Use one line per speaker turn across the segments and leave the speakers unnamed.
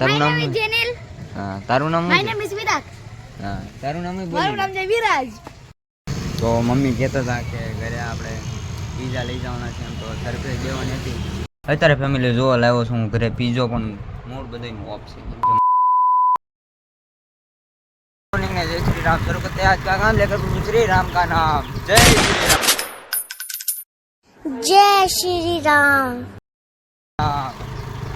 તારું
My
નામ
name is Janil.
હા તારું નામ
My
શું છે?
name is Vidak.
હા તારું નામ
મારું
બોલ
નામ છે વિરાજ
તો મમ્મી કહેતા હતા કે ઘરે આપણે પીઝા લઈ જવાના છે એમ તો સરપ્રાઈઝ દેવાની હતી અત્યારે ફેમિલી જોવા લાવ્યો છું હું ઘરે પીઝો પણ મૂળ બધાનું ઓફ છે मॉर्निंग में जय श्री राम शुरू करते हैं आज का काम लेकर प्रभु श्री राम का नाम जय श्री राम
જય શ્રી રામ
હા.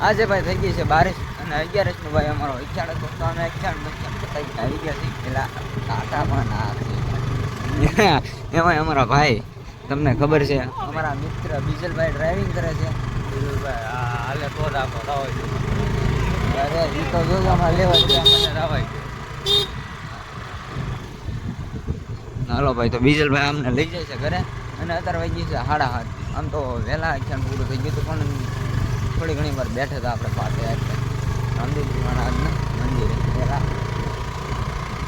આજે ભાઈ થઈ ગઈ છે બારિશ અને અગિયારસ ભાઈ અમારો હતો તો અમે ઈચ્છા બતાવી? આવી ગયા છીએ પેલા કાંટામાં ના એમાં અમારા ભાઈ તમને ખબર છે? અમારા મિત્ર બીજલભાઈ ડ્રાઇવિંગ કરે છે. બીજલભાઈ આ હાલે તો રાખો અરે એ તો અમારે લેવા છે. રાવાય હાલો ભાઈ તો બીજલભાઈ અમને લઈ જાય છે ઘરે. અને અત્યારે વાગી છે સાડા હાથ આમ તો વહેલા આખ્યાન પૂરું થઈ ગયું હતું પણ થોડી ઘણી વાર બેઠા હતા આપણે પાસે રામદેવજી મહારાજના મંદિરે વહેલા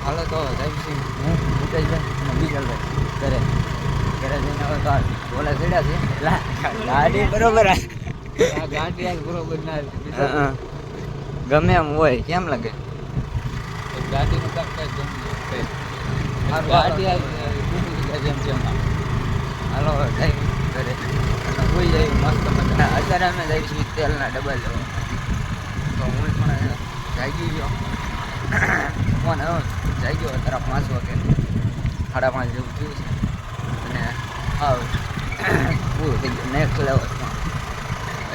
હાલો તો જયસિંહ હું મુકેશભાઈ અને બીજલભાઈ ઘરે. ઘરે જઈને હવે તો બોલા ચડ્યા છે. ગાડી બરોબર ગાડી બરોબર ના ગમે એમ હોય કેમ લાગે? ગાડીનું કામ કઈ ગાડી જેમ જેમ હાલો. ઘરે અને હોઈ જાય મસ્ત મજા અત્યારે અમે જઈશું તેલના ડબલ લેવા. જાગી ગયો ફોન આવ્યો જાગી અત્યારે પાંચ વાગે. સાડા પાંચ જેવું થયું છે. અને, હા પૂરું થઈ ગયું. નેક્સ્ટ લેવલમાં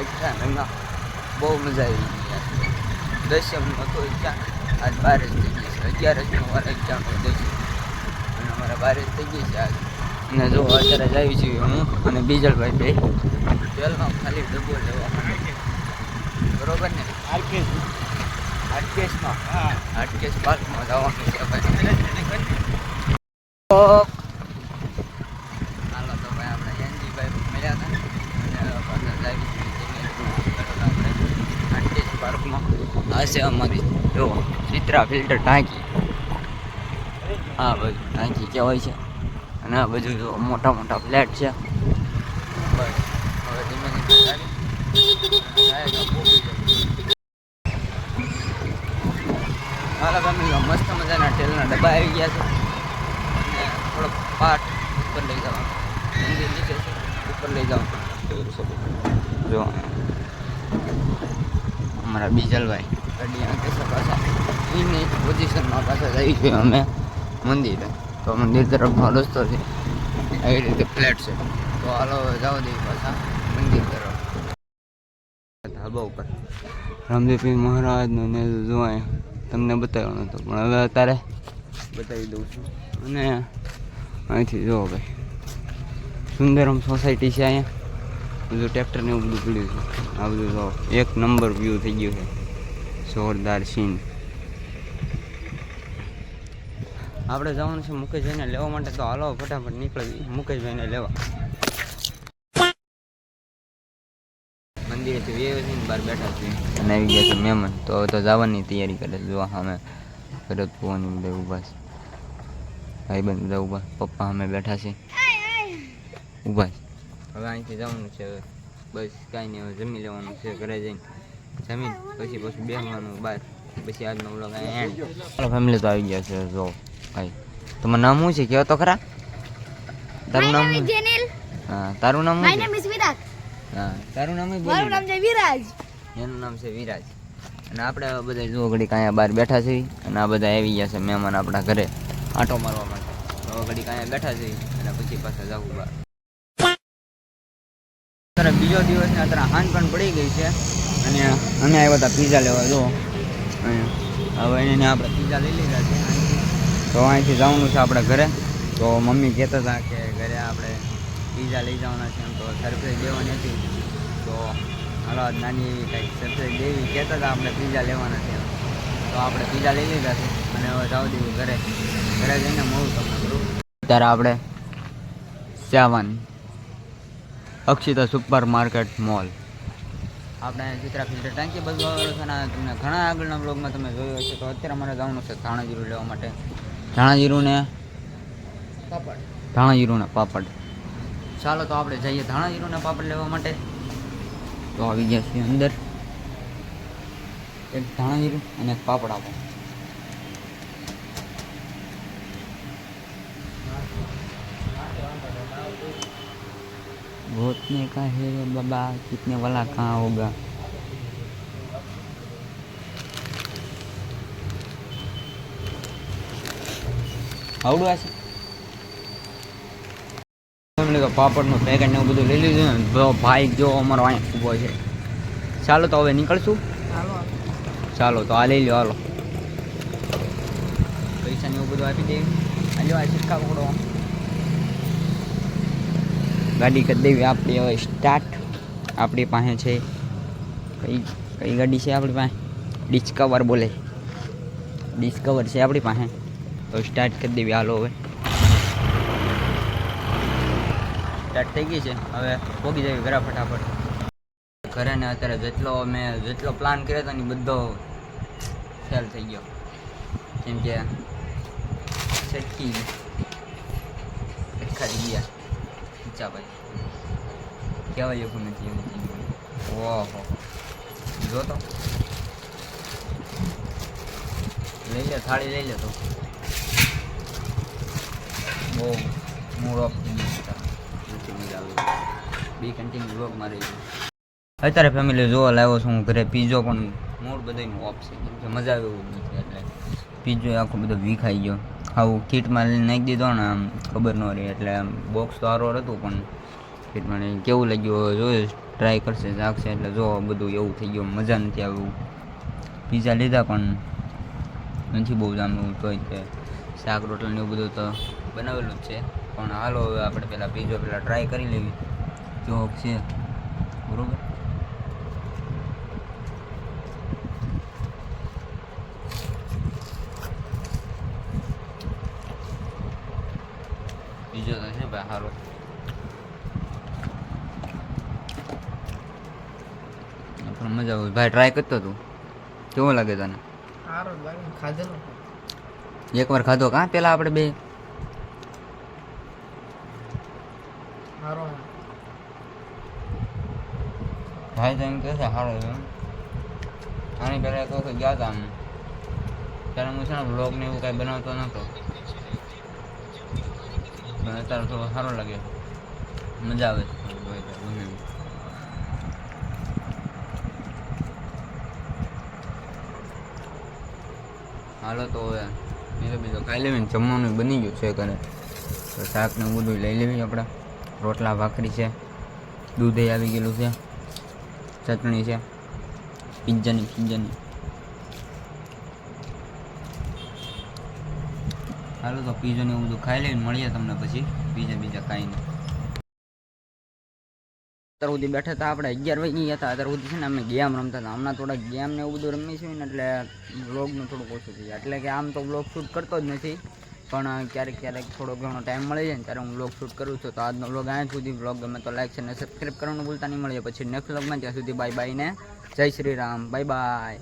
અચ્છા એમના બહુ મજા આવી ગઈ દસ્યમ હતો ઈચ્છા આજ બાર જ થઈ ગઈ છે. અગિયાર જ વાર એક્ઝામ દસ્યમ અને અમારે બાર જ થઈ ગઈ છે આજ. અને જો, અત્યારે જ આવી છીએ હું અને બીજલભાઈ બે. તેલનો ખાલી ડબ્બો લેવા. બરોબર ને? આરકેસ હા. આરકેસ પાર્કમાં જવાનું છે ભાઈ. તો હાલો તો ભાઈ આપણે એનજીભાઈ મળ્યા હતા. અને આપણે પાર્કમાં. આ છે અમારી જો ચિત્રા ફિલ્ટર ટાંકી. આ બધું ટાંકી કહેવાય છે. અને આ બધું જો મોટા મોટા ફ્લેટ છે. બસ હવે ધીમે ધીમે હાલો ફેમિલી મસ્ત મજાના ટેલના ડબ્બા આવી ગયા છે અને થોડો પાટ ઉપર લઈ જવાનો મંદિર નીચે છે ઉપર લઈ જવાનું જો અમારા બીજલભાઈ ગાડી આંકે છે પાછા એની પોઝિશનમાં પાછા જઈ છીએ અમે મંદિરે તો મંદિર તરફનો રસ્તો છે આવી રીતે ફ્લેટ છે તો હાલો જાઓ દઈએ પાછા મંદિર તરફ ધાબા ઉપર રામદેવપીર મહારાજનો ને જોવાય તમને બતાવવાનો હતો પણ હવે અત્યારે બતાવી દઉં છું. અને અહીંથી જુઓ ભાઈ, સુંદરમ સોસાયટી છે અહીંયા. બધું ટ્રેક્ટર ને એવું બધું પડ્યું છે. આ બધું જો એક નંબર વ્યૂ થઈ ગયું છે. જોરદાર સીન આપણે જવાનું છે મુકેશભાઈને લેવા માટે, તો હાલો, ફટાફટ નીકળી મુકેશભાઈને લેવા. બહાર બેઠા છીએ અને આવી ગયા છે મહેમાન. તો હવે તો જવાની તૈયારી કરે છે. જો અમે ભરત ભુવાની બધા ઊભા છે. ભાઈબંધ બધા ઊભા. પપ્પા અમે બેઠા છે. ઊભા છે. હવે અહીંથી જવાનું છે હવે. બસ કાંઈ નહીં હવે જમી લેવાનું છે ઘરે જઈને. જમીન પછી પછી બેસવાનું બહાર પછી આજનો વ્લોગ એન્ડ. ચાલો ફેમિલી તો આવી ગયા છે જો ભાઈ. તમારું નામ શું છે? કહેવા તો ખરા? તારું નામ હા તારું નામ શું છે. હા. તારું નામ
મારું નામ છે વિરાજ.
એનું નામ છે વિરાજ. અને આપણે બધા જુઓ ઘડીક અહીંયા બહાર બેઠા છીએ અને આ બધા આવી ગયા છે મહેમાન આપણા ઘરે આંટો મારવા માટે. હવે ઘડીક અહીંયા બેઠા છીએ અને પછી પાછા જવું બહાર. અત્યારે બીજો દિવસ ને અત્યારે હાન પણ પડી ગઈ છે. અને અમે આવ્યા હતા પીઝા લેવા જુઓ હવે એને આપણે પીઝા લઈ લીધા છે. તો અહીંથી જવાનું છે આપણે ઘરે. તો મમ્મી કહેતા હતા કે પીઝા લઈ જવાના છે એમ તો સરપ્રાઈઝ દેવાની હતી. તો હાલો નાની એવી કંઈક સરપ્રાઈઝ દેવી કહેતા હતા આપણે પીઝા લેવાના છે તો આપણે પીઝા લઈ લીધા છે. અને હવે જાવ દેવું ઘરે. ઘરે જઈને મળું તમને કરું ત્યારે આપણે seven Akshita super market mall. આપણે ચિત્રા ફિલ્ટર ટાંકી બધું આવેલું છે અને તમને ઘણા આગળના બ્લોગમાં તમે જોયું હશે. તો અત્યારે મારે જવાનું છે ધાણા જીરું લેવા માટે. ધાણા જીરું ને ધાણા જીરું ને પાપડ. ચાલો તો આપણે જઈએ ધાણા જીરુના પાપડ લેવા માટે. તો આવી ગયા છીએ અંદર. એક ધાણા જીરું અને એક પાપડ આપો. ભૂતને કહે, બાબા કિતને વાલા કહાં હોગા? આવડું આ છે? ફેમિલી તો પાપડનું પેકેટ ને એવું બધું લઈ લીધું ને તો ભાઈ જો અમારો અહીંયા ઊભો છે. ચાલો તો હવે નીકળશું. ચાલો તો આ લઈ લો હાલો. પૈસા ને એવું બધું આપી દે. આ લ્યો આ સિક્કા પકડો. ગાડી કરી દેવી આપણી હવે સ્ટાર્ટ આપણી પાસે છે. કઈ કઈ ગાડી છે આપણી પાસે? ડિસ્કવર બોલે. ડિસ્કવર છે આપણી પાસે. તો સ્ટાર્ટ કરી દેવી હાલો હવે. સ્ટાર્ટ થઈ ગઈ છે. હવે પોગી જવી ઘરા ફટાફટ. ઘરે ને અત્યારે જેટલો મેં જેટલો પ્લાન કર્યો હતો ને બધો ફેલ થઈ ગયો. કેમ કે છટકી ખાલી ગયા. ઈચ્છા ભાઈ કહેવાય એવું નથી એવું થઈ ગયું ઓહો. જો તો. લઈ લે, થાળી લઈ લે તો. બહુ મૂડ ઓફ. મજા આવે બી કન્ટિન્યુ વ્લોગ મારી. અત્યારે ફેમિલી જોવા લાવ્યો છું, હું ઘરે પીઝો પણ મૂળ બધાનું ઓફ છે. કેમ કે મજા આવે એવું નથી એટલે. પીઝો આખો બધો વીખાઈ ગયો. આવું કીટમાં લઈને નાખી દીધો ને આમ ખબર ન રહી એટલે આમ બોક્સ તો સારો હતું પણ કીટમાં કેવું લાગ્યું જોઈએ ટ્રાય કરશે, જાગશે એટલે જો બધું એવું થઈ ગયું, મજા નથી આવ્યું પીઝા લીધા પણ નથી બહુ જામ્યું તોય તે શાક રોટલીને એવું બધું તો બનાવેલું જ છે. પણ હાલો હવે આપણે પહેલાં બીજો પહેલાં ટ્રાય કરી લેવી જો છે. બરાબર? બીજો તો છે ભાઈ સારો પણ મજા આવે. ભાઈ ટ્રાય કરતો તું. કેવો લાગે તને? એકવાર ખાધો કાં? પેલા આપણે બે.
સારો
ભાઈ તો એમ કહે છે સારો એમ. આની પહેલાં વખત ગયા હતા આમ. ત્યારે હું છે ને બ્લોગ ને એવું કાંઈ બનાવતો નહોતો પણ અત્યારે થોડો સારો લાગે. મજા આવે છે તો ગમે. હાલો તો હવે બીજો બીજો ખાઈ લેવી જમવાનું બની ગયું છે ઘરે. તો શાક ને બધું લઈ લેવી આપણે. રોટલા, ભાખરી છે, દૂધ આવી ગયેલું છે, ચટણી છે, પિઝાની પિઝાની. હાલો તો પીઝો ને એવું બધું ખાઈ લઈને મળીએ તમને પછી, બીજા બીજા ખાઈને અત્યાર સુધી બેઠા હતા આપણે, અગિયાર વાગી હતા, અત્યાર સુધી છે ને અમે ગેમ રમતા હતા. હમણાં થોડા ગેમ ને એવું બધું રમી છીએ ને એટલે બ્લોગનું થોડુંક ઓછું થઈ એટલે કે આમ તો વ્લોગ શૂટ કરતો જ નથી. પણ ક્યારેક ક્યારેક થોડો ઘણો ટાઈમ મળી જાય ને ત્યારે હું બ્લોગ શૂટ કરું છું. તો આજનો બ્લોગ અહીંયા સુધી. બ્લોગ ગમે તો લાઈક અને સબસ્ક્રાઈબ કરવાનું ભૂલતા નહીં. મળીએ પછી નેક્સ્ટ બ્લોગમાં ત્યાં સુધી બાય બાય ને. જય શ્રી રામ. Bye bye